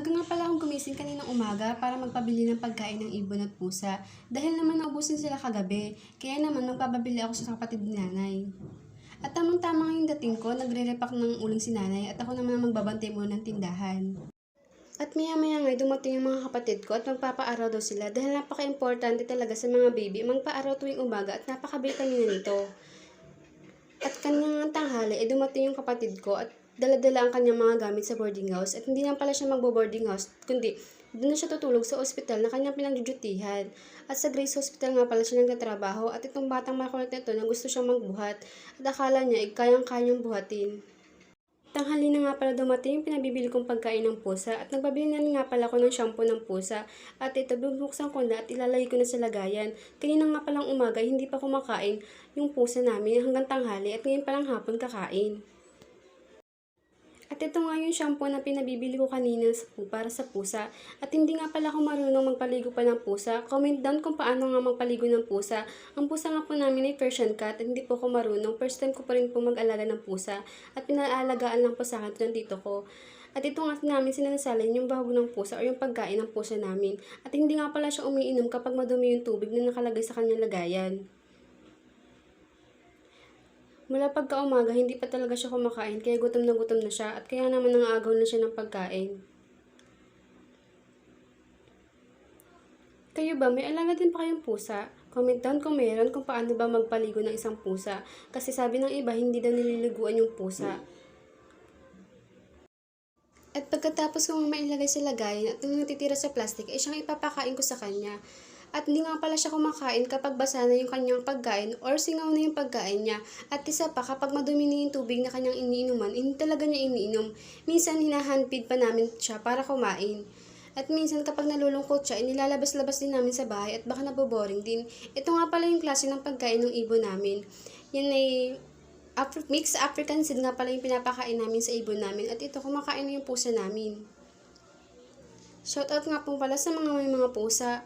Maaga nga pala akong gumising kaninang umaga para magpabili ng pagkain ng ibon at pusa. Dahil naman naubusin sila kagabi, kaya naman magpapabili ako sa kapatid ni nanay. At tamang-tama ngayong dating ko, nagre-repack ng uling si nanay at ako naman ang magbabantay muna ng tindahan. At maya-maya nga dumating yung mga kapatid ko at magpapaaraw daw sila dahil napaka-importante talaga sa mga baby magpaaraw tuwing umaga at napaka-vitamina nito. At kanyang tanghali, eh dumating yung kapatid ko at dala-dala ang kanyang mga gamit sa boarding house at hindi lang pala siya magbo-boarding house, kundi doon na siya tutulog sa ospital na kanyang pinagdudutihan. At sa Grace Hospital nga pala siya nagtatrabaho at itong batang makulit na ito na gusto siyang magbuhat at akala niya ay kayang-kayang buhatin. Tanghali na nga pala dumating yung pinabibili kong pagkain ng pusa at nagbabili na nga pala ako ng shampoo ng pusa at ito bubuksan ko na at ilalagay ko na sa lagayan. Kanina nga palang umaga hindi pa kumakain yung pusa namin hanggang tanghali at ngayon palang hapon kakain. At ito nga yung shampoo na pinabibili ko kanina para sa pusa. At hindi nga pala ako marunong magpaligo pa ng pusa. Comment down kung paano nga magpaligo ng pusa. Ang pusa nga po namin ay Persian cat at hindi po ako marunong. First time ko pa rin po mag-alaga ng pusa. At pinaalagaan lang po sa akin ito ko. At ito nga namin sinasalin yung bago ng pusa o yung pagkain ng pusa namin. At hindi nga pala siya umiinom kapag madumi yung tubig na nakalagay sa kanyang lagayan. Mula pagka-umaga, hindi pa talaga siya kumakain, kaya gutom na gutom na siya, at kaya naman nangaagaw na siya ng pagkain. Kayo ba, may alaga din pa kayong pusa? Comment down kung meron kung paano ba magpaligo ng isang pusa. Kasi sabi ng iba, hindi daw nililiguan yung pusa. At pagkatapos kong mailagay sa lagayan at yung natitira sa plastic, ay siyang ipapakain ko sa kanya. At hindi nga pala siya kumakain kapag basa na yung kanyang pagkain or singaw na yung pagkain niya. At isa pa, kapag madumi na yung tubig na kanyang iniinuman, hindi talaga niya iniinom. Minsan, hinahandpid pa namin siya para kumain. At minsan kapag nalulungkot siya, inilalabas-labas din namin sa bahay at baka naboboring din. Ito nga pala yung klase ng pagkain ng ibon namin. Yan ay Afri- mixed African seed nga pala yung pinapakain namin sa ibon namin. At ito, kumakain na yung pusa namin. Shoutout nga po pala sa mga may mga pusa.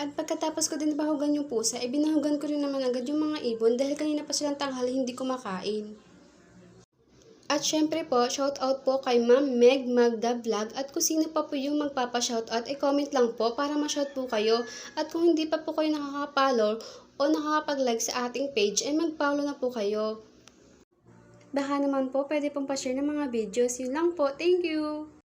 At pagkatapos ko din bahugan yung pusa, eh binahugan ko rin naman agad yung mga ibon dahil kanina pa silang tanghali hindi kumakain. At syempre po, shoutout po kay Ma'am Meg Magda Vlog at kung sino pa po yung magpapa-shoutout, eh comment lang po para ma-shout po kayo. At kung hindi pa po kayo nakaka-follow o nakakapag-like sa ating page, eh mag-follow na po kayo. Baka naman po pwede pong pa-share ng mga videos. Yun lang po. Thank you!